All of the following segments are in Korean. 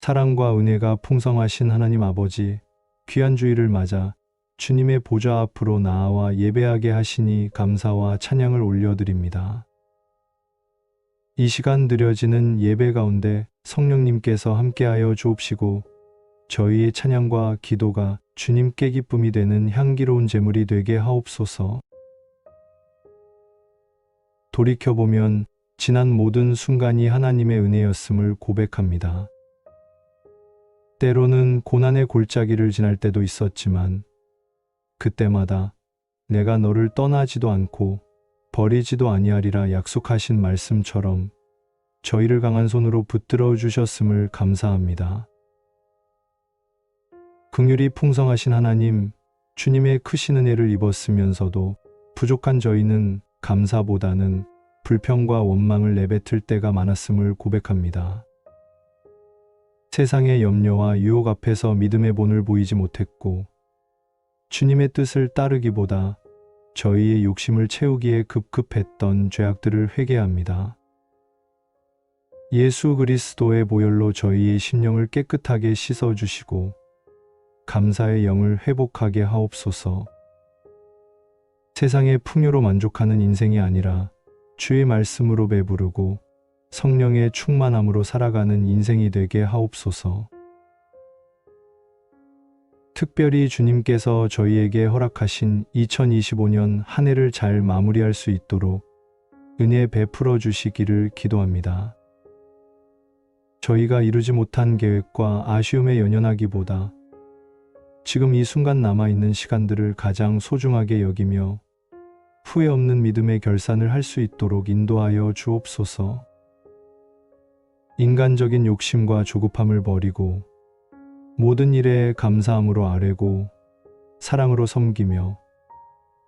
사랑과 은혜가 풍성하신 하나님 아버지, 귀한 주일을 맞아 주님의 보좌 앞으로 나아와 예배하게 하시니 감사와 찬양을 올려드립니다. 이 시간 드려지는 예배 가운데 성령님께서 함께하여 주옵시고 저희의 찬양과 기도가 주님께 기쁨이 되는 향기로운 제물이 되게 하옵소서. 돌이켜보면 지난 모든 순간이 하나님의 은혜였음을 고백합니다. 때로는 고난의 골짜기를 지날 때도 있었지만 그때마다 내가 너를 떠나지도 않고 버리지도 아니하리라 약속하신 말씀처럼 저희를 강한 손으로 붙들어 주셨음을 감사합니다. 긍휼이 풍성하신 하나님, 주님의 크신 은혜를 입었으면서도 부족한 저희는 감사보다는 불평과 원망을 내뱉을 때가 많았음을 고백합니다. 세상의 염려와 유혹 앞에서 믿음의 본을 보이지 못했고, 주님의 뜻을 따르기보다 저희의 욕심을 채우기에 급급했던 죄악들을 회개합니다. 예수 그리스도의 보혈로 저희의 심령을 깨끗하게 씻어주시고, 감사의 영을 회복하게 하옵소서. 세상의 풍요로 만족하는 인생이 아니라 주의 말씀으로 배부르고 성령의 충만함으로 살아가는 인생이 되게 하옵소서. 특별히 주님께서 저희에게 허락하신 2025년 한 해를 잘 마무리할 수 있도록 은혜 베풀어 주시기를 기도합니다. 저희가 이루지 못한 계획과 아쉬움에 연연하기보다 지금 이 순간 남아있는 시간들을 가장 소중하게 여기며 후회 없는 믿음의 결산을 할 수 있도록 인도하여 주옵소서. 인간적인 욕심과 조급함을 버리고 모든 일에 감사함으로 아뢰고 사랑으로 섬기며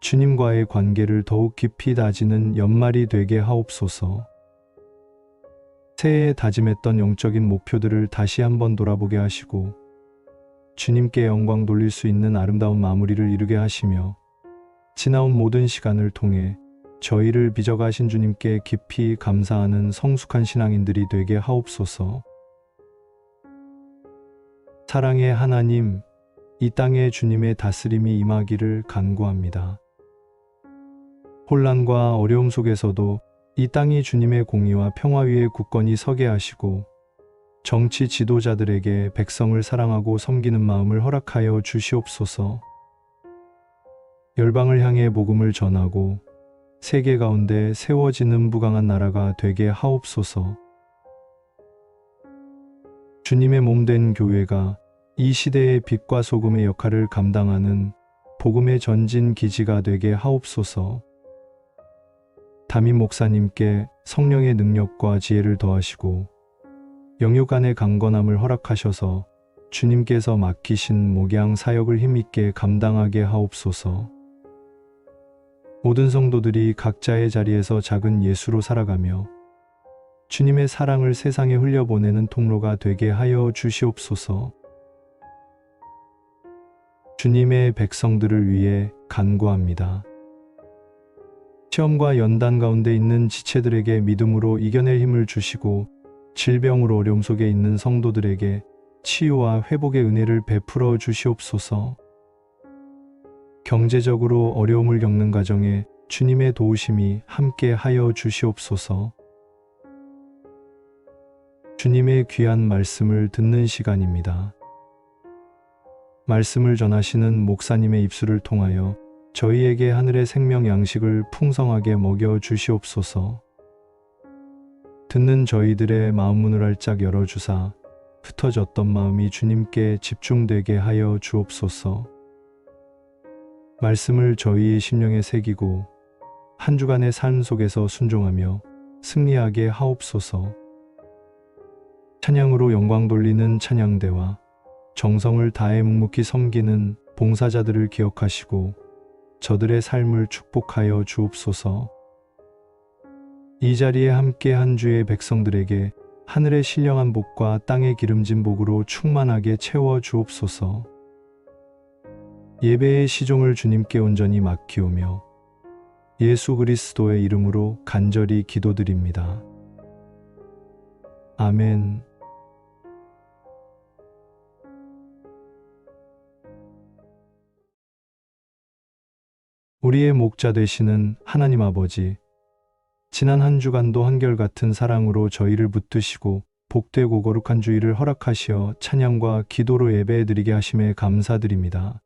주님과의 관계를 더욱 깊이 다지는 연말이 되게 하옵소서. 새해에 다짐했던 영적인 목표들을 다시 한번 돌아보게 하시고 주님께 영광 돌릴 수 있는 아름다운 마무리를 이루게 하시며 지나온 모든 시간을 통해 저희를 빚어가신 주님께 깊이 감사하는 성숙한 신앙인들이 되게 하옵소서. 사랑의 하나님, 이 땅에 주님의 다스림이 임하기를 간구합니다. 혼란과 어려움 속에서도 이 땅이 주님의 공의와 평화 위에 굳건히 서게 하시고 정치 지도자들에게 백성을 사랑하고 섬기는 마음을 허락하여 주시옵소서. 열방을 향해 복음을 전하고 세계 가운데 세워지는 무강한 나라가 되게 하옵소서. 주님의 몸된 교회가 이 시대의 빛과 소금의 역할을 감당하는 복음의 전진 기지가 되게 하옵소서. 담임 목사님께 성령의 능력과 지혜를 더하시고 영육 안의 강건함을 허락하셔서 주님께서 맡기신 목양 사역을 힘있게 감당하게 하옵소서. 모든 성도들이 각자의 자리에서 작은 예수로 살아가며 주님의 사랑을 세상에 흘려보내는 통로가 되게 하여 주시옵소서. 주님의 백성들을 위해 간구합니다. 시험과 연단 가운데 있는 지체들에게 믿음으로 이겨낼 힘을 주시고 질병으로 어려움 속에 있는 성도들에게 치유와 회복의 은혜를 베풀어 주시옵소서. 경제적으로 어려움을 겪는 가정에 주님의 도우심이 함께 하여 주시옵소서. 주님의 귀한 말씀을 듣는 시간입니다. 말씀을 전하시는 목사님의 입술을 통하여 저희에게 하늘의 생명 양식을 풍성하게 먹여 주시옵소서. 듣는 저희들의 마음문을 활짝 열어주사 흩어졌던 마음이 주님께 집중되게 하여 주옵소서. 말씀을 저희의 심령에 새기고 한 주간의 삶 속에서 순종하며 승리하게 하옵소서. 찬양으로 영광 돌리는 찬양대와 정성을 다해 묵묵히 섬기는 봉사자들을 기억하시고 저들의 삶을 축복하여 주옵소서. 이 자리에 함께 한 주의 백성들에게 하늘의 신령한 복과 땅의 기름진 복으로 충만하게 채워 주옵소서. 예배의 시종을 주님께 온전히 맡기오며 예수 그리스도의 이름으로 간절히 기도드립니다. 아멘. 우리의 목자 되시는 하나님 아버지, 지난 한 주간도 한결같은 사랑으로 저희를 붙드시고 복되고 거룩한 주의를 허락하시어 찬양과 기도로 예배해드리게 하심에 감사드립니다.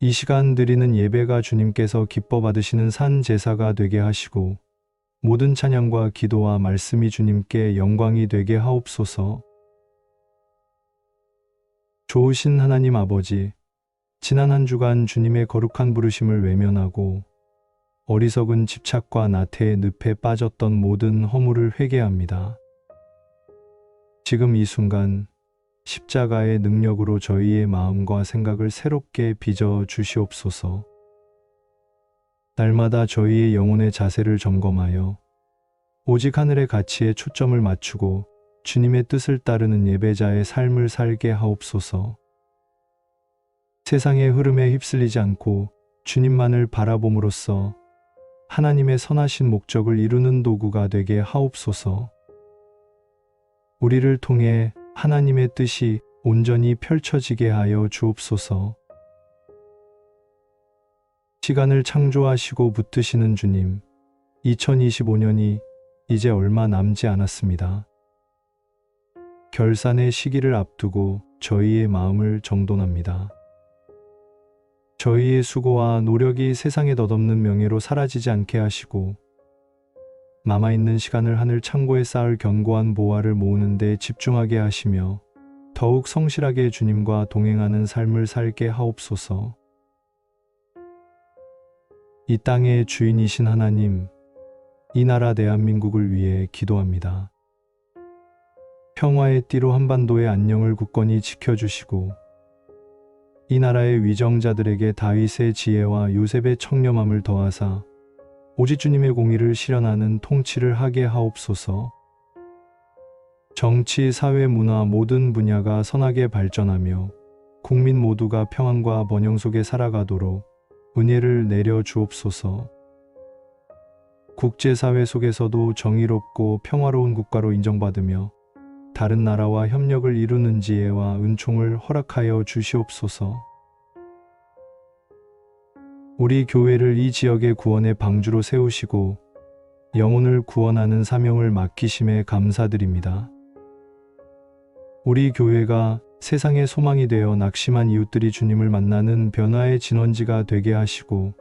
이 시간 드리는 예배가 주님께서 기뻐 받으시는 산 제사가 되게 하시고 모든 찬양과 기도와 말씀이 주님께 영광이 되게 하옵소서. 좋으신 하나님 아버지, 지난 한 주간 주님의 거룩한 부르심을 외면하고 어리석은 집착과 나태의 늪에 빠졌던 모든 허물을 회개합니다. 지금 이 순간 십자가의 능력으로 저희의 마음과 생각을 새롭게 빚어 주시옵소서. 날마다 저희의 영혼의 자세를 점검하여 오직 하늘의 가치에 초점을 맞추고 주님의 뜻을 따르는 예배자의 삶을 살게 하옵소서. 세상의 흐름에 휩쓸리지 않고 주님만을 바라봄으로써 하나님의 선하신 목적을 이루는 도구가 되게 하옵소서. 우리를 통해 하나님의 뜻이 온전히 펼쳐지게 하여 주옵소서. 시간을 창조하시고 붙드시는 주님, 2025년이 이제 얼마 남지 않았습니다. 결산의 시기를 앞두고 저희의 마음을 정돈합니다. 저희의 수고와 노력이 세상에 덧없는 명예로 사라지지 않게 하시고 남아있는 시간을 하늘 창고에 쌓을 견고한 보화를 모으는 데 집중하게 하시며 더욱 성실하게 주님과 동행하는 삶을 살게 하옵소서. 이 땅의 주인이신 하나님, 이 나라 대한민국을 위해 기도합니다. 평화의 띠로 한반도의 안녕을 굳건히 지켜주시고 이 나라의 위정자들에게 다윗의 지혜와 요셉의 청렴함을 더하사 오직 주님의 공의를 실현하는 통치를 하게 하옵소서. 정치, 사회, 문화 모든 분야가 선하게 발전하며 국민 모두가 평안과 번영 속에 살아가도록 은혜를 내려 주옵소서. 국제사회 속에서도 정의롭고 평화로운 국가로 인정받으며 다른 나라와 협력을 이루는 지혜와 은총을 허락하여 주시옵소서. 우리 교회를 이 지역의 구원의 방주로 세우시고 영혼을 구원하는 사명을 맡기심에 감사드립니다. 우리 교회가 세상의 소망이 되어 낙심한 이웃들이 주님을 만나는 변화의 진원지가 되게 하시고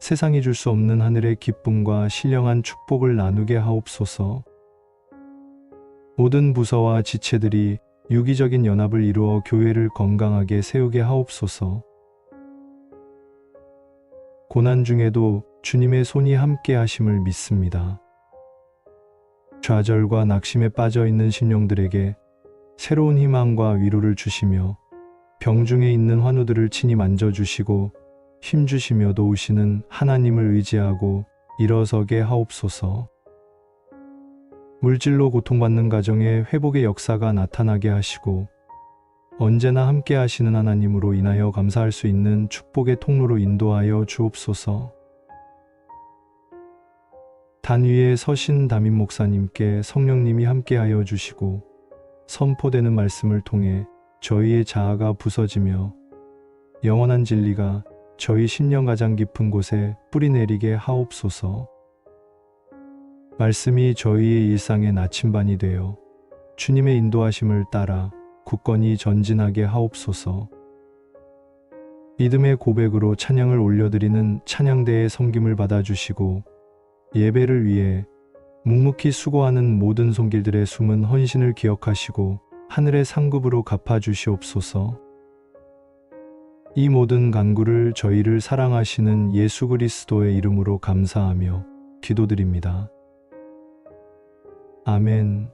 세상이 줄 수 없는 하늘의 기쁨과 신령한 축복을 나누게 하옵소서. 모든 부서와 지체들이 유기적인 연합을 이루어 교회를 건강하게 세우게 하옵소서. 고난 중에도 주님의 손이 함께 하심을 믿습니다. 좌절과 낙심에 빠져 있는 신령들에게 새로운 희망과 위로를 주시며 병중에 있는 환우들을 친히 만져주시고 힘주시며 도우시는 하나님을 의지하고 일어서게 하옵소서. 물질로 고통받는 가정에 회복의 역사가 나타나게 하시고 언제나 함께 하시는 하나님으로 인하여 감사할 수 있는 축복의 통로로 인도하여 주옵소서. 단 위에 서신 담임 목사님께 성령님이 함께하여 주시고 선포되는 말씀을 통해 저희의 자아가 부서지며 영원한 진리가 저희 심령 가장 깊은 곳에 뿌리내리게 하옵소서. 말씀이 저희의 일상의 나침반이 되어 주님의 인도하심을 따라 굳건히 전진하게 하옵소서. 믿음의 고백으로 찬양을 올려드리는 찬양대의 섬김을 받아주시고 예배를 위해 묵묵히 수고하는 모든 손길들의 숨은 헌신을 기억하시고 하늘의 상급으로 갚아주시옵소서. 이 모든 간구를 저희를 사랑하시는 예수 그리스도의 이름으로 감사하며 기도드립니다. 아멘.